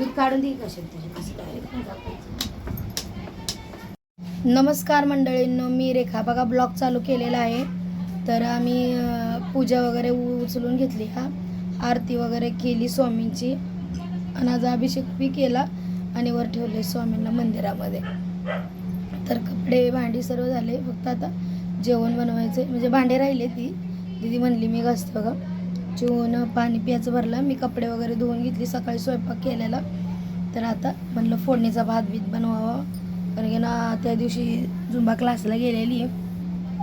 दूध काढून देईल डायरेक्ट नमस्कार मंडळींनो मी रेखा. बघा ब्लॉग चालू केलेला आहे. तर आम्ही पूजा वगैरे उ- उचलून घेतली हा. आरती वगैरे केली स्वामींची. आणि आज अभिषेक बी केला आणि वर ठेवले स्वामींना मंदिरामध्ये. तर कपडे भांडी सर्व झाले. फक्त आता जेवण बनवायचे म्हणजे भांडे राहिले ती. दीदी म्हणली मी घासते बघा. चिवून पाणी प्यायचं भरलं. मी कपडे वगैरे धुवून घेतली सकाळी स्वयंपाक केलेला. तर आता म्हणलं फोडणीचा भात बीत बनवावा. कारण की ना त्या दिवशी झुंबा क्लासला गेलेली.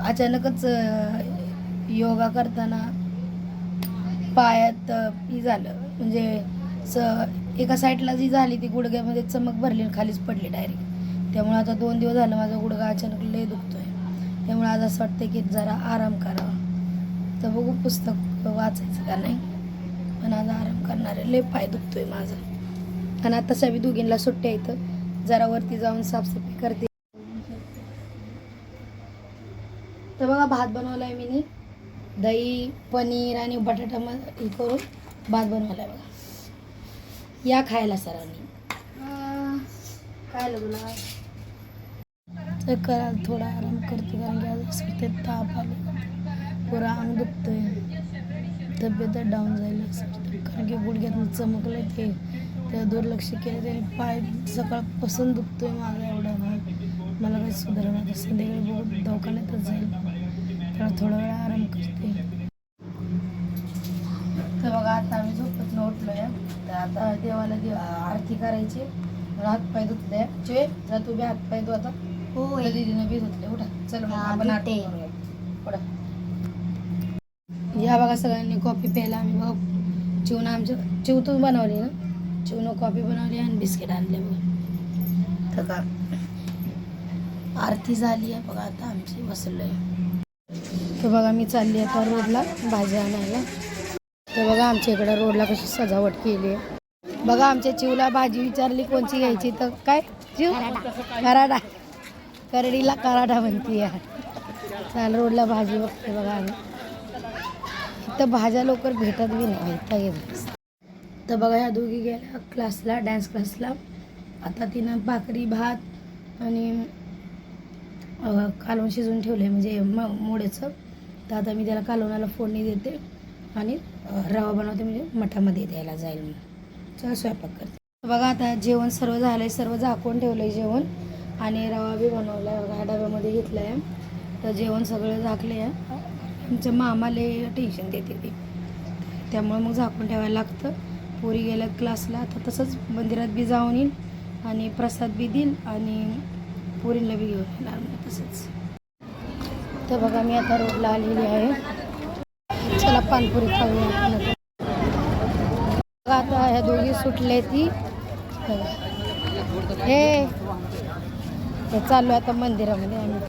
अचानकच योगा करताना पायात ही झालं. म्हणजे स एका साईडला जी झाली ती गुडघ्यामध्ये चमक भरली आणि खालीच पडली डायरेक्ट. त्यामुळे आता दोन दिवस झालं माझा गुडघा अचानक लय दुखतोय. त्यामुळे आज असं वाटतं की जरा आराम करावा. तर बघू पुस्तक वाचायचं का नाही? पण आज आराम करणार आहे लय पाय दुखतोय माझा. आणि आता सवी दोघींना सुट्ट्या इथं जरा वरती जाऊन साफसफाई करते. तर बघा भात बनवलाय मी दही पनीर आणि बटाटा म हे करून भात बनवलाय बघा. या खायला सरांनी. काय तुला. तर करा थोडा आराम करते कारण की आज ताप आले पुरा अंग दुखतोय. तब्येत डाऊन जाईल असं वाटतं कारण की गुडघ्यातून चमकलं ते. त्या दुर्लक्ष केलं त्याने पाय सकाळपासून दुखतोय माझा एवढा ना मला काही सुधारणा आता संध्याकाळी बघू दवाखान्यातच जाईल. तर थोडा वेळ आराम करते. तर बघा आता आम्ही झोपत उठलोय. तर आता देवाला देव आरती करायची. मला हातपाय धुतले. चे जा तू बी हातपाय धु आता. तर दीदीनं बी धुतले. उठा. चल मग हा, आपण आरती. करूया. उठा. या बघा सगळ्यांनी कॉफी प्यायला आम्ही बघा. चिवनं आमच्या चिवतून बनवली ना? चिवनं कॉफी बनवली आणि बिस्किट आणले बघा तर का? आरती झाली आहे बघा आता आमची बसलोय. तर बघा मी चालली आता रोडला भाजी आणायला. तर बघा आमच्या इकडं रोडला कशी सजावट केली आहे. बघा आमच्या चिवला भाजी विचारली कोणची घ्यायची तर काय? चिव? कराडा. करडीला कराडा म्हणते यार चाल रोडला भाजी बघते बघा आम्ही. तर भाज्या लवकर भेटत बी नाही इथं येत तर बघा ह्या दोघी गेल्या क्लासला डान्स क्लासला आता तिनं भाकरी भात आणि कालवण शिजवून ठेवलं म्हणजे म मोड्याचं. तर आता मी त्याला कालवणाला फोडणी देते आणि रवा बनवते म्हणजे मठामध्ये द्यायला जाईल मग चला स्वयंपाक करते. बघा आता जेवण सर्व झालं आहे सर्व झाकून ठेवलं आहे जेवण. आणि रवा बी बनवला आहे बघा डब्यामध्ये घेतला आहे तर जेवण सगळं झाकलं आहे आमच्या मामाले टेन्शन देते ती. त्यामुळे मग झाकून ठेवायला लागतं. पोरी गेल्या क्लासला आता तसंच मंदिरात बी जाऊन येईल आणि प्रसाद बी देईल आणि पोरींना बी घेऊन येणार मग तसंच. तर बघा मी आता रोडला आलेली आहे. चला पानपुरी खाऊया आता. बघा आता ह्या दोघी सुटले ती. हे हे चाललो आता मंदिरामध्ये आम्ही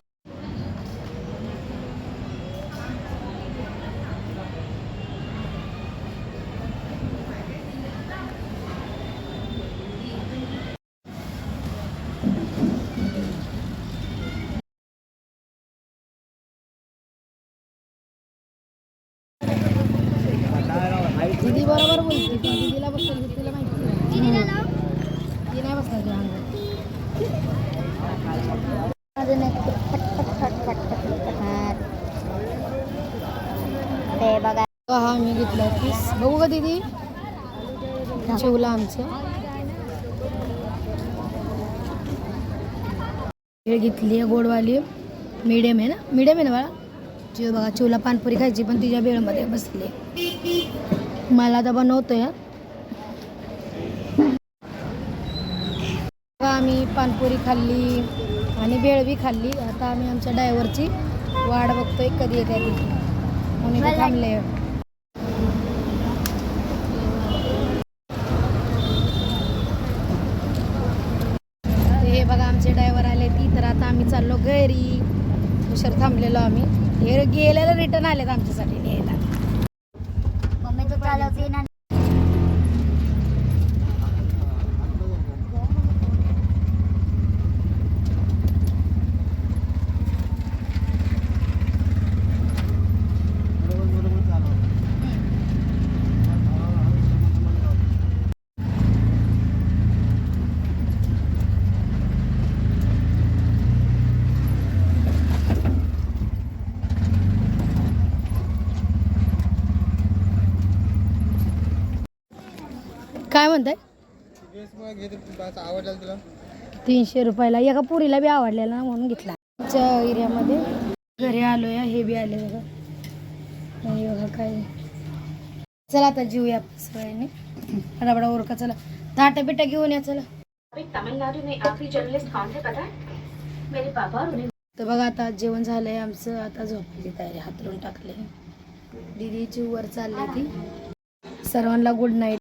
दीदी बरोबर बोलते तिला माहिती ती नाही बसणार अजून ते बघा हा मी घेतला पीस बघू का दीदी चिवला आमचं वेळ घेतली आहे गोडवाली मिडियम आहे ना मिडियम आहे ना बाळा चिव बघा चिवला पानपुरी खायची पण तिच्या वेळमध्ये बसली. मला आता बनवतोय. बघा आम्ही पानपुरी खाल्ली आणि भेळ बी खाल्ली. आता आम्ही आमच्या ड्रायव्हरची वाट बघतोय कधी येते म्हणून थांबले ते हे बघा आमचे ड्रायव्हर आले. ती तर आता आम्ही चाललो घरी. उशीर थांबलेलो आम्ही. हे गेलेलं रिटर्न आलेत आमच्यासाठी न्यायला मम्मी तो चालवते ना काय म्हणताय? तीनशे रुपयाला. एका पुरीला बी आवडलेला ना म्हणून घेतला. आमच्या एरियामध्ये घरी आलो या हे बी आले बघा. आणि बघा काय. चला आता जीवया सगळ्यांनी. रबडा ओरका चला. ताटा बिटा घेऊन या चला. में आखिरी जर्नलिस्ट कौन पता है मेरे पापा और उन्हें तर बघा आता जेवण झालंय आमचं. आता झोपायची तयारी. हातरून टाकले दीदीची वर चालली ती. सर्वांना गुड नाईट